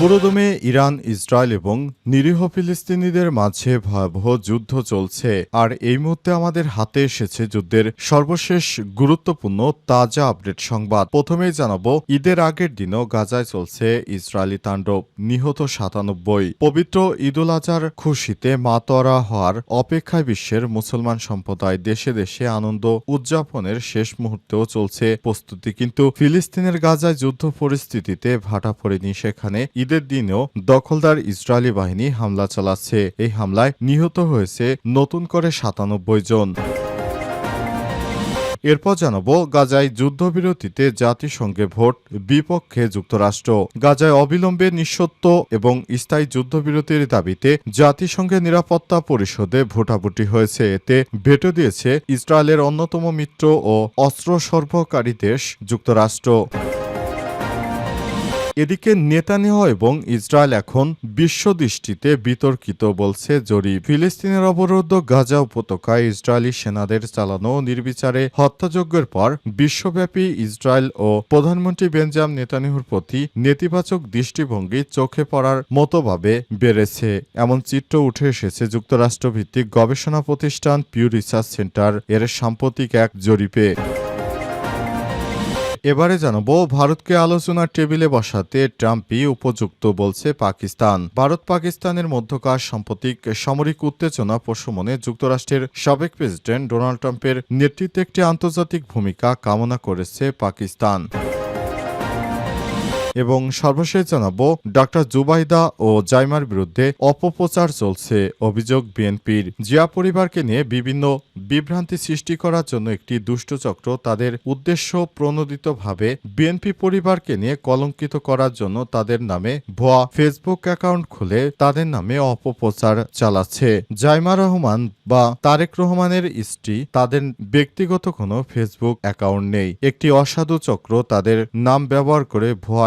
পুরোদমে Iran, Israel এবং নিরীহ ফিলিস্তিনিদের মাঝে ভয়াবহ যুদ্ধ চলছে। আর এই মুহূর্তে আমাদের হাতে এসেছে যুদ্ধের সর্বশেষ গুরুত্বপূর্ণ তাজা আপডেট সংবাদ। প্রথমেই জানাব, ঈদের আগের দিনও গাজায় চলছে ইসরায়েলি তাণ্ডব, নিহত সাতানব্বই। পবিত্র ঈদুল আজহার খুশিতে মাতোয়ারা হওয়ার অপেক্ষায় বিশ্বের মুসলমান সম্প্রদায় দেশে দেশে আনন্দ উদযাপনের শেষ মুহূর্তেও চলছে প্রস্তুতি। কিন্তু ফিলিস্তিনের গাজায় যুদ্ধ পরিস্থিতিতে ভাটা পড়েনি সেখানে ঈদের দিনেও দখলদার ইসরায়েলি বাহিনী হামলা চালাচ্ছে। এই হামলায় নিহত হয়েছে নতুন করে সাতানব্বই জন। এরপর জানাব গাজায় যুদ্ধবিরতিতে জাতিসংঘে ভোট, বিপক্ষে যুক্তরাষ্ট্র। গাজায় অবিলম্বে নিঃসত্ব এবং স্থায়ী যুদ্ধবিরতির দাবিতে জাতিসংঘের নিরাপত্তা পরিষদে ভোটাভুটি হয়েছে। এতে ভেটো দিয়েছে ইসরায়েলের অন্যতম মিত্র ও অস্ত্র সরবরাহকারী দেশ যুক্তরাষ্ট্র। এদিকে নেতানিয়াহু এবং ইসরায়েল এখন বিশ্ব দৃষ্টিতে বিতর্কিত বলছে জরিপ। ফিলিস্তিনের অবরুদ্ধ গাজা উপত্যকায় ইসরায়েলি সেনাদের চালানো নির্বিচারে হত্যাযজ্ঞের পর বিশ্বব্যাপী ইসরায়েল ও প্রধানমন্ত্রী বেঞ্জাম নেতানিয়াহুর প্রতি নেতিবাচক দৃষ্টিভঙ্গি চোখে পড়ার মতোভাবে বেড়েছে। এমন চিত্র উঠে এসেছে যুক্তরাষ্ট্রভিত্তিক গবেষণা প্রতিষ্ঠান পিউ রিসার্চ সেন্টার এর সাম্প্রতিক এক জরিপে। এবারে জানাব, ভারতকে আলোচনার টেবিলে বসাতে ট্রাম্পই উপযুক্ত বলছে পাকিস্তান। ভারত পাকিস্তানের মধ্যকার সাম্প্রতিক সামরিক উত্তেজনা প্রশমনে যুক্তরাষ্ট্রের সাবেক প্রেসিডেন্ট ডোনাল্ড ট্রাম্পের নেতৃত্বে একটি আন্তর্জাতিক ভূমিকা কামনা করেছে পাকিস্তান। এবং সর্বশেষ জানাব ডক্টর জুবাইদা ও জাইমার বিরুদ্ধে অপপ্রচার চলছে, অভিযোগ বিএনপির। জিয়া পরিবারকে নিয়ে বিভিন্ন বিভ্রান্তি সৃষ্টি করার জন্য একটি দুষ্টচক্র তাদের উদ্দেশ্য প্রণোদিতভাবে বিএনপি পরিবারকে নিয়ে কলঙ্কিত করার জন্য তাদের নামে ভুয়া ফেসবুক অ্যাকাউন্ট খুলে তাদের নামে অপপ্রচার চালাচ্ছে। জাইমা রহমান বা তারেক রহমানের স্ত্রী তাদের ব্যক্তিগত কোনো ফেসবুক অ্যাকাউন্ট নেই। একটি অসাধু চক্র তাদের নাম ব্যবহার করে ভুয়া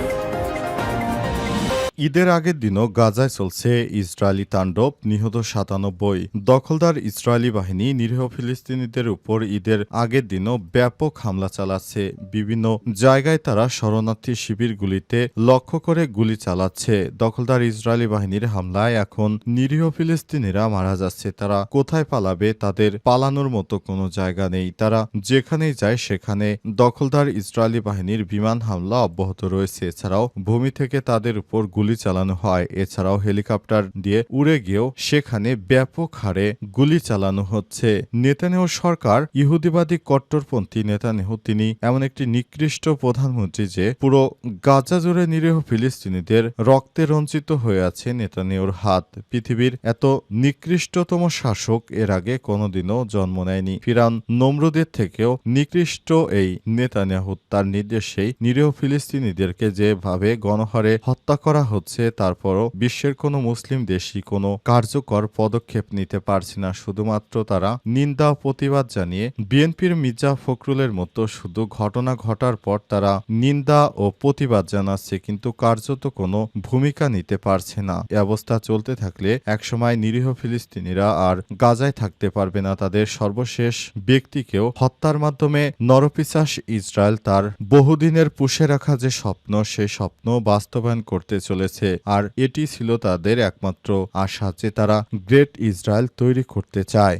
ঈদের আগের দিনও গাজায় চলছে ইসরায়েলি তাণ্ডব, নিহত সাতানব্বই। দখলদার ইসরায়েলি বাহিনী নিরীহ ফিলিস্তিনিদের উপর ঈদের আগের দিনও ব্যাপক হামলা চালাচ্ছে। বিভিন্ন জায়গায় তারা শরণার্থী শিবিরগুলিতে লক্ষ্য করে গুলি চালাচ্ছে। দখলদার ইসরায়েলি বাহিনীর হামলায় এখন নিরীহ ফিলিস্তিনিরা মারা যাচ্ছে। তারা কোথায় পালাবে, তাদের পালানোর মতো কোনো জায়গা নেই। তারা যেখানেই যায়, সেখানে দখলদার ইসরায়েলি বাহিনীর বিমান হামলা অব্যাহত রয়েছে। এছাড়াও ভূমি থেকে তাদের উপর গুলি চালানো হয়। এছাড়াও হেলিকপ্টার দিয়ে উড়ে গিয়েও সেখানে ব্যাপক হারে গুলি চালানো হচ্ছে। নেতানেহ সরকার, ইহুদিবাদী কট্টরপন্থী নেতানেহ তিনি এমন একটি নিকৃষ্ট প্রধানমন্ত্রী যে পুরো গাজা জুড়ে নিরীহ ফিলিস্তিনিদের রক্তে রঞ্জিত হয়ে আছে নেতানিয়র হাত। পৃথিবীর এত নিকৃষ্টতম শাসক এর আগে কোনোদিনও জন্ম নেয়নি। ফিরান নমরুদের থেকেও নিকৃষ্ট এই নেতানিয়াহু, তার নির্দেশেই নিরীহ ফিলিস্তিনিদেরকে যেভাবে গণহারে হত্যা করা হচ্ছে তারপরও বিশ্বের কোনো মুসলিম দেশই কোনো কার্যকর পদক্ষেপ নিতে পারছে না। শুধুমাত্র তারা নিন্দা প্রতিবাদ জানিয়ে বিএনপির মির্জা ফখরুলের মতো শুধু ঘটনা ঘটার পর তারা নিন্দা ও প্রতিবাদ জানাচ্ছে, কিন্তু কার্যত কোনো ভূমিকা নিতে পারছে না। এ অবস্থা চলতে থাকলে একসময় নিরীহ ফিলিস্তিনিরা আর গাজায় থাকতে পারবে না। তাদের সর্বশেষ ব্যক্তিকেও হত্যার মাধ্যমে নরপিচাস ইসরায়েল তার বহুদিনের পুষে রাখা যে স্বপ্ন সেই স্বপ্ন বাস্তবায়ন করতে চলেছে আর এটি ছিল তাদের একমাত্র আশা যে তারা গ্রেট ইসরায়েল তৈরি করতে চায়।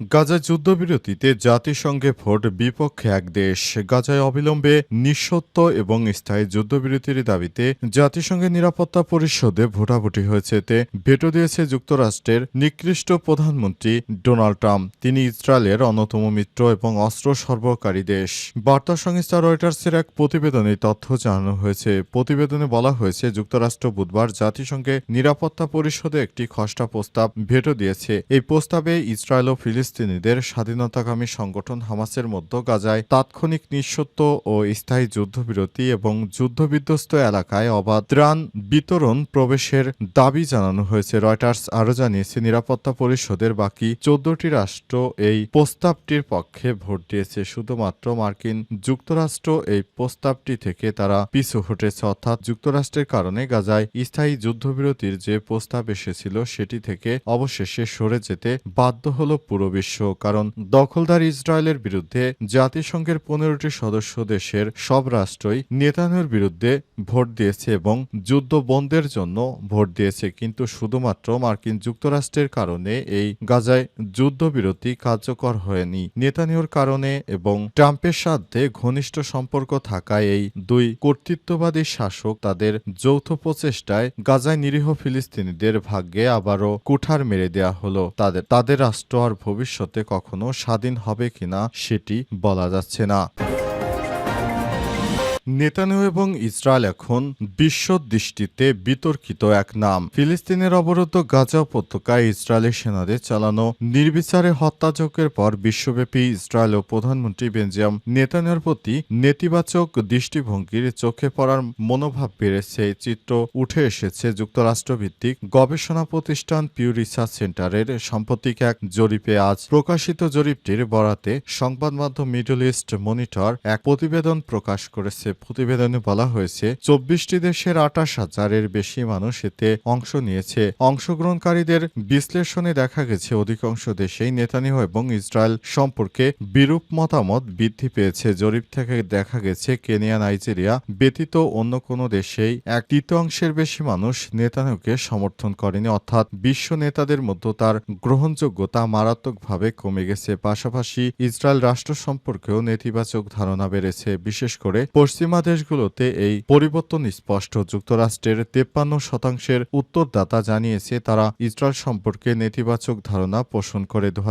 গাজায় যুদ্ধবিরতিতে জাতিসংঘে ভোট বিপক্ষে এক দেশ গাজায় অবিলম্বে নিঃসত্ব এবং স্থায়ী যুদ্ধবিরতির দাবিতে জাতিসংঘের নিরাপত্তা পরিষদে ভোটাভুটি হয়েছে। এতে ভেটো দিয়েছে যুক্তরাষ্ট্রের নিকৃষ্ট প্রধানমন্ত্রী ডোনাল্ড ট্রাম্প। তিনি ইসরায়েলের অন্যতম মিত্র এবং অস্ত্র সরবরাহকারী দেশ। বার্তা সংস্থা রয়টার্সের এক প্রতিবেদনে তথ্য জানানো হয়েছে। প্রতিবেদনে বলা হয়েছে, যুক্তরাষ্ট্র বুধবার জাতিসংঘে নিরাপত্তা পরিষদে একটি খসড়া প্রস্তাব ভেটো দিয়েছে। এই প্রস্তাবে ইসরায়েল ও ফিলিস্তিন ফিলিস্তিনিদের স্বাধীনতাকামী সংগঠন হামাসের মধ্যে গাজায় তাৎক্ষণিক নিঃসত্ব ও স্থায়ী যুদ্ধবিরতি এবং যুদ্ধবিধ্বস্ত এলাকায় অবাধ ত্রাণ বিতরণ প্রবেশের দাবি জানানো হয়েছে। রয়টার্স আরও জানিয়েছে, নিরাপত্তা পরিষদের বাকি চোদ্দটি রাষ্ট্র এই প্রস্তাবটির পক্ষে ভোট দিয়েছে। শুধুমাত্র মার্কিন যুক্তরাষ্ট্র এই প্রস্তাবটি থেকে তারা পিছু হটেছে। অর্থাৎ যুক্তরাষ্ট্রের কারণে গাজায় স্থায়ী যুদ্ধবিরতির যে প্রস্তাব এসেছিল, সেটি থেকে অবশেষে সরে যেতে বাধ্য হল পুরো বিশ্ব, কারণ দখলদার ইসরায়েলের বিরুদ্ধে জাতিসংঘের পনেরোটি সদস্য দেশের সব রাষ্ট্রই নেতানের বিরুদ্ধে ভোট দিয়েছে এবং যুদ্ধ বন্ধের জন্য ভোট দিয়েছে। কিন্তু শুধুমাত্র মার্কিন যুক্তরাষ্ট্রের কারণে এই গাজায় যুদ্ধবিরতি কার্যকর হয়নি। নেতানিয়র কারণে এবং ট্রাম্পের সাথে ঘনিষ্ঠ সম্পর্ক থাকায় এই দুই কর্তৃত্ববাদী শাসক তাদের যৌথ প্রচেষ্টায় গাজায় নিরীহ ফিলিস্তিনিদের ভাগ্যে আবারও কুঠার মেরে দেয়া হলো। তাদের তাদের রাষ্ট্র আর ভবিষ্যতে কখনো স্বাধীন হবে কিনা সেটি বলা যাচ্ছে না। নেতানিয়াহু এবং ইসরায়েল এখন বিশ্ব দৃষ্টিতে বিতর্কিত এক নাম। ফিলিস্তিনের অবরুদ্ধ গাজা উপত্যকায় ইসরায়েলি সেনাদের চালানো নির্বিচারে হত্যাযজ্ঞের পর বিশ্বব্যাপী ইসরায়েল ও প্রধানমন্ত্রী বেঞ্জিয়াম নেতানিয়ার প্রতি নেতিবাচক দৃষ্টিভঙ্গির চোখে পড়ার মনোভাব বেড়েছে এই চিত্র উঠে এসেছে যুক্তরাষ্ট্রভিত্তিক গবেষণা প্রতিষ্ঠান পিউ রিসার্চ সেন্টারের সাম্প্রতিক এক জরিপে। আজ প্রকাশিত জরিপটির বরাতে সংবাদ মাধ্যম মিডল ইস্ট মনিটর এক প্রতিবেদন প্রকাশ করেছে প্রতিবেদনে বলা হয়েছে, চব্বিশটি দেশের আটাশ হাজারের বেশি মানুষ এতে অংশ নিয়েছে। অংশগ্রহণকারীদের বিশ্লেষণে দেখা গেছে, অধিকাংশ দেশেই নেতানিয়াহু এবং ইসরায়েল সম্পর্কে বিরূপ মতামত বৃদ্ধি পেয়েছে। জরিপ থেকে দেখা গেছে, কেনিয়া, নাইজেরিয়া ব্যতীত অন্য কোনো দেশেই এক তৃতীয়াংশের বেশি মানুষ নেতানিয়াহুকে সমর্থন করেনি। অর্থাৎ বিশ্ব নেতাদের মধ্যে তার গ্রহণযোগ্যতা মারাত্মকভাবে কমে গেছে। পাশাপাশি ইসরায়েল রাষ্ট্র সম্পর্কেও নেতিবাচক ধারণা বেড়েছে। বিশেষ করে পশ্চিমা দেশগুলোতে এই পরিবর্তন স্পষ্ট। যুক্তরাষ্ট্রের তেপ্পান্ন শতাংশের উত্তরদাতা জানিয়েছে তারা ইসরায়েল সম্পর্কে নেতিবাচক ধারণা পোষণ করে। দু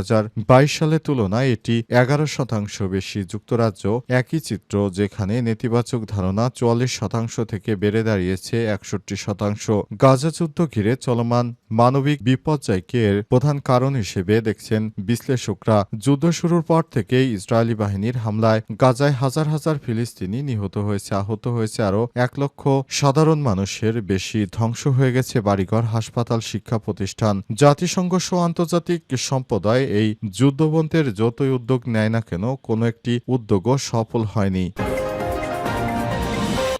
সালের তুলনায় এটি এগারো শতাংশ বেশি। যুক্তরাজ্য একই চিত্র, যেখানে নেতিবাচক ধারণা চুয়াল্লিশ শতাংশ থেকে বেড়ে দাঁড়িয়েছে একষট্টি শতাংশ। গাজা যুদ্ধ ঘিরে চলমান মানবিক বিপর্যয়কে এর প্রধান কারণ হিসেবে দেখছেন বিশ্লেষকরা। যুদ্ধ শুরুর পর থেকেই ইসরায়েলি বাহিনীর হামলায় গাজায় হাজার হাজার ফিলিস্তিনি নিহত হয়েছে, আহত হয়েছে, আরও এক লক্ষ সাধারণ মানুষের বেশি ধ্বংস হয়ে গেছে বাড়িঘর, হাসপাতাল, শিক্ষা প্রতিষ্ঠান। জাতিসংঘ সহ আন্তর্জাতিক সম্প্রদায় এই যুদ্ধবন্ধের যতই উদ্যোগ নেয় না কেন, কোনো একটি উদ্যোগও সফল হয়নি।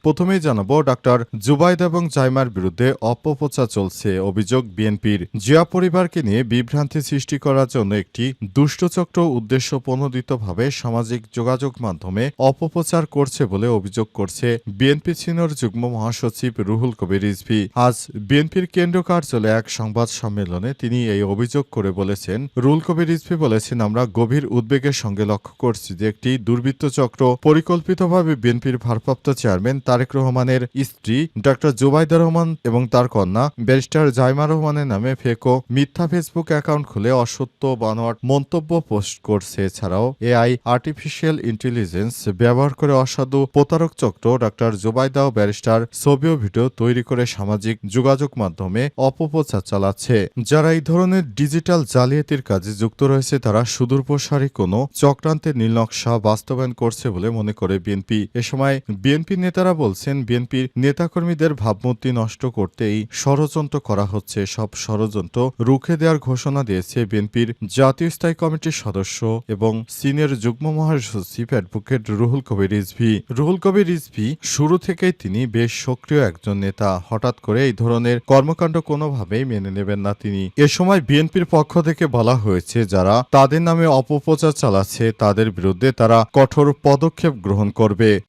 প্রথমেই জানাব ডাক্তার জুবাইদ এবং জাইমার বিরুদ্ধে অপপ্রচার চলছে। অভিযোগ, বিএনপির জিয়া পরিবারকে নিয়ে বিভ্রান্তি সৃষ্টি করার জন্য একটি দুষ্টচক্র উদ্দেশ্য প্রণোদিতভাবে সামাজিক যোগাযোগ মাধ্যমে অপপ্রচার করছে বলে অভিযোগ করছে বিএনপি সিনিয়র যুগ্ম মহাসচিব রুহুল কবির রিজভি। আজ বিএনপির কেন্দ্র কার্যালয়ে এক সংবাদ সম্মেলনে তিনি এই অভিযোগ করে বলেছেন, রুহুল কবির রিজভি বলেছেন, আমরা গভীর উদ্বেগের সঙ্গে লক্ষ্য করছি যে একটি দুর্বৃত্ত চক্র পরিকল্পিতভাবে বিএনপির ভারপ্রাপ্ত চেয়ারম্যান তারেক রহমানের স্ত্রী, ডক্টর জুবাইদা রহমান এবং তার কন্যা ব্যারিস্টার জাইমা রহমানের নামে ফেকো মিথ্যা ফেসবুক অ্যাকাউন্ট খুলে অসত্য বানোয়াট মন্তব্য পোস্ট করছে। এছাড়াও এআই আর্টিফিশিয়াল ইন্টেলিজেন্স ব্যবহার করে অসাধু প্রতারক চক্র ডক্টর জুবাইদা ও ব্যারিস্টার ছবি ও ভিডিও তৈরি করে সামাজিক যোগাযোগ মাধ্যমে অপপ্রচার চালাচ্ছে। যারা এই ধরনের ডিজিটাল জালিয়াতির কাজে যুক্ত রয়েছে, তারা সুদূরপ্রসারী কোনো চক্রান্তের নীলনকশা বাস্তবায়ন করছে বলে মনে করে বিএনপি। এ সময় বিএনপি নেতারা বলছেন, বিএনপির নেতাকর্মীদের ভাবমূর্তি নষ্ট করতে এই ষড়যন্ত্র করা হচ্ছে। সব ষড়যন্ত্র রুখে দেওয়ার ঘোষণা দিয়েছে বিএনপির জাতীয় স্থায়ী কমিটির সদস্য এবং সিনিয়র যুগ্ম মহাসচিব অ্যাডভোকেট রুহুল কবির রিজভি। রুহুল কবির রিজভি শুরু থেকেই তিনি বেশ সক্রিয় একজন নেতা। হঠাৎ করে এই ধরনের কর্মকাণ্ড কোনোভাবেই মেনে নেবেন না তিনি। এ সময় বিএনপির পক্ষ থেকে বলা হয়েছে, যারা তাদের নামে অপপ্রচার চালাচ্ছে, তাদের বিরুদ্ধে তারা কঠোর পদক্ষেপ গ্রহণ করবে।